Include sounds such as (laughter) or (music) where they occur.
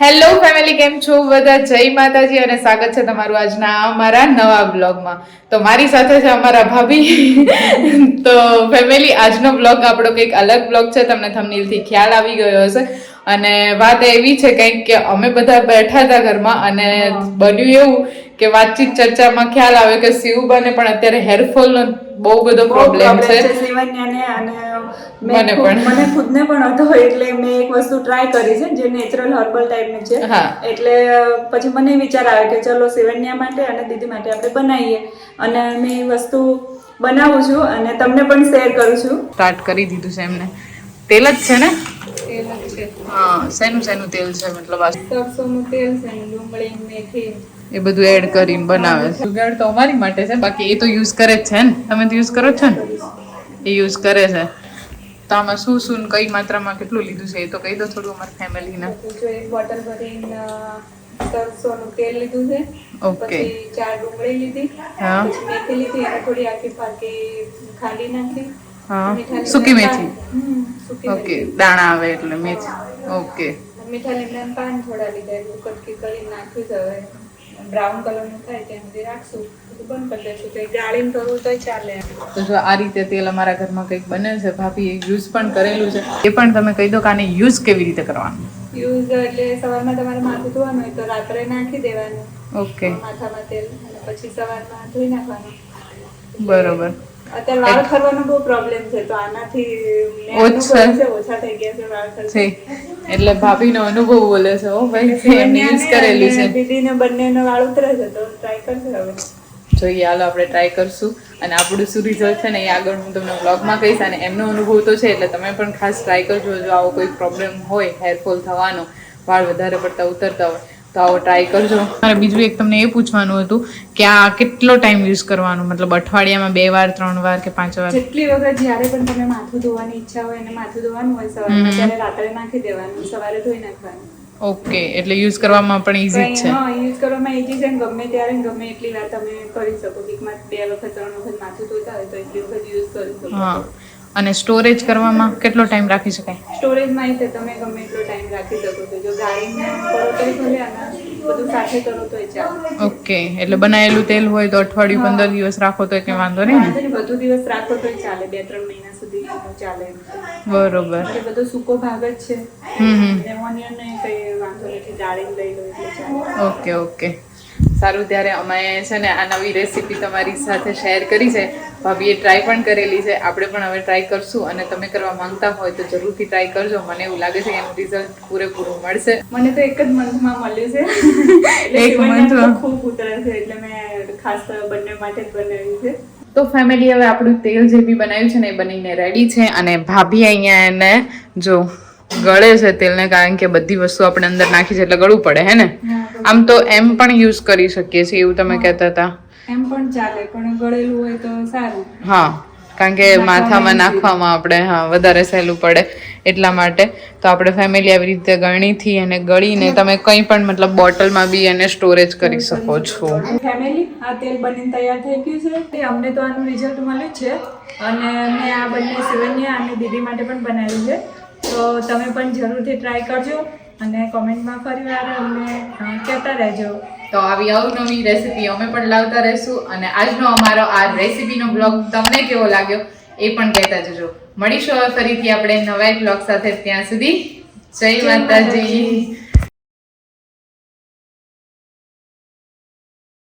Hello family કેમ છો? બધા જય માતાજી અને સ્વાગત છે તમારું આજના અમારા નવા બ્લોગમાં તો મારી સાથે છે અમારા ભાભી. (laughs) તો ફેમિલી આજનો બ્લોગ આપણો કંઈક અલગ બ્લોગ છે. તમને થમનીલથી ખ્યાલ આવી ગયો હશે. અને વાત એવી છે કંઈક કે અમે બધા બેઠા હતા ઘરમાં અને બન્યું એવું કે વાતચીત ચર્ચામાં ખ્યાલ આવે કે શિવબાને પણ અત્યારે હેરફોલનો બહુ બધો પ્રોબ્લેમ છે. મને પણ. મને ખુદને પણ હતો એટલે મેં એક વસ્તુ ટ્રાય કરી છે જે નેચરલ હર્બલ ટાઈપની છે. એટલે પછી મને વિચાર આવ્યો કે ચલો સિવન્યા માટે અને દીદી માટે આપણે બનાવીએ. અને મેં એ વસ્તુ બનાવું છું અને તમને પણ શેર કરું છું. સ્ટાર્ટ કરી દીધું છે એમને. તેલ જ છે ને? હા શેનું શેનું તેલ છે? મતલબ આ સરસોનું તેલ છે ડુંગળી મેથી. એ બધું એડ કરીને બનાવે છે. સુગર તો અમારી માટે છે બાકી એ તો યુઝ કરે જ છે ને? તમે તો યુઝ કરો છો ને? એ યુઝ કરે છે. તો આમાં શું શું કઈ માત્રામાં કેટલું લીધું છે એ તો કહી દો થોડું અમારી ફેમિલીને જો એક બોટલ ભરીને સરસોનું તેલ લીધું છે. ઓકે પછી ચાર ડુંગળી લીધી. હા. પછી મેથી લીધી અને થોડી આખી પાકી ખાંડી નાખી. હા. સૂકી મેથી. ઓકે દાણા આવે એટલે મેથી. ઓકે. મીઠા લીમડાના પાન થોડા લીધા એટલું કટકી કરી નાખ્યું છે હવે. બ્રાઉન કલરનું થાય ત્યાં સુધી રાખશું. બંધ કરી દઈશું. તો ગાળીને કરવું તોય ચાલે તો જો આ રીતે તેલ અમારા ઘરમાં કંઈક બને છે ભાભી યુઝ પણ કરેલું છે. એ પણ તમે કહી દો કે આને યુઝ કેવી રીતે કરવાનું? યુઝ એટલે સવારમાં તમારે માથું ધોવાનું હોય તો રાત્રે નાખી દેવાનું. ઓકે. માથામાં તેલ પછી સવારમાં ધોઈ નાખવાનું. બરોબર. અત્યારે વાળ ખરવાનો બહુ પ્રોબ્લેમ છે તો આનાથી ઓછા. ઓછા થઈ ગયા છે વાળ ખરતા. છે એટલે ભાભીનો અનુભવ બોલે છે ઓ ભાઈ યુઝ કરેલી છે. દીદીને બંનેનો વાળ ઉતરે છે તો ટ્રાય કરશે હવે. જોઈએ હાલો આપણે ટ્રાય કરશું. અને આપણું શું રિઝલ્ટ છે ને એ આગળ હું તમને બ્લોગમાં કહીશ. અને એમનો અનુભવ તો છે એટલે તમે પણ ખાસ ટ્રાય કરજો જો આવો કોઈ પ્રોબ્લેમ હોય હેરફોલ થવાનો વાળ વધારે પડતા ઉતરતા હોય. તો આવો ટ્રાય કરજો. મારે બીજું એક તમને એ પૂછવાનું હતું કે આ કેટલો ટાઈમ યુઝ કરવાનો? મતલબ અઠવાડિયામાં બે વાર ત્રણ વાર કે પાંચ વાર? જેટલી વખત જ્યારે પણ તમે માથું ધોવાની ઈચ્છા હોય અને માથું ધોવાનું હોય સવારે ત્યારે રાત્રે નાખી દેવાનું સવારે ધોઈ નાખવાનું. ઓકે એટલે યુઝ કરવામાં પણ ઈઝી છે. હા યુઝ કરવામાં ઈઝી છે ગમે ત્યારે ગમે એટલી વાર તમે કરી શકો. વીકમાં બે વખત ત્રણ વખત માથું ધોતા હોય તો એટલી વખત યુઝ કરી શકો. હા. અને સ્ટોરેજ કરવામાં કેટલો ટાઈમ રાખી શકાય? સ્ટોરેજમાં રીતે તમે ગમે એટલો ટાઈમ રાખી શકો છો. જો ગાળીને કરો તોય ભલે બધું સાથે કરો તો ચાલે. ઓકે એટલે બનાવેલું તેલ હોય તો અઠવાડિયું પંદર દિવસ રાખો તો કંઈ વાંધો નહીં વધુ દિવસ રાખો તોય ચાલે. બે ત્રણ મહિના સુધી ચાલે. બરોબર. એટલે બધો સૂકો ભાગ જ છે. હમ હમ. ઓનિયન ને કઈ વાંધો નથી. ગાળીને લઈ લો એટલે ચાલે. ઓકે ઓકે સારું ત્યારે અમે છે ને આ નવી રેસીપી તમારી સાથે શેર કરી છે. ભાભીએ ટ્રાય પણ કરેલી છે. આપણે પણ હવે ટ્રાય કરશું અને તમે કરવા માંગતા હોય તો જરૂરથી ટ્રાય કરજો. મને એવું લાગે છે એનું રિઝલ્ટ પૂરેપૂરું મળશે. મને તો એક જ મંથમાં મળ્યું છે. (laughs) એક મંથમાં ખૂબ ઉતરે છે. એટલે મેં ખાસ બંને માટે જ બનાવ્યું છે. તો ફેમિલી હવે આપણું તેલ જે બી બનાવ્યું છે ને એ બનીને રેડી છે અને ભાભી અહીંયા એને જો ગળે છે તેલને કારણ કે બધી વસ્તુ આપણે અંદર નાખી છે એટલે ગળવું પડે હે ને? આમ તો એમ પણ યુઝ કરી શકીએ છીએ એવું તમે કહેતા હતા. એમ પણ ચાલે પણ ગળેલું હોય તો સારું. હા કારણ કે માથામાં નાખવામાં આપણે હા વધારે સહેલું પડે એટલા માટે. તો આપણે ફેમિલી આવી રીતે ગળણીથી અને ગળીને તમે કંઈ પણ મતલબ બોટલમાં બી એને સ્ટોરેજ કરી શકો છો. ફેમિલી આ તેલ બનીને તૈયાર થઈ ગયું છે. અમને તો આનું રિઝલ્ટ મળ્યું છે. અને મેં આ બંને સિવન્યા અને દીદી માટે પણ બનાવ્યું છે. તો તમે પણ જરૂરથી ટ્રાય કરજો અને કોમેન્ટમાં ફરી વાર અમને કહેતા રહેજો. તો આવી અવનવી રેસીપી અમે પણ લાવતા રહીશું અને આજનો અમારો આ રેસીપીનો બ્લોગ તમને કેવો લાગ્યો એ પણ કહેતા જજો. મળીશું હવે ફરીથી આપણે નવા એક બ્લોગ સાથે ત્યાં સુધી. જય માતાજી.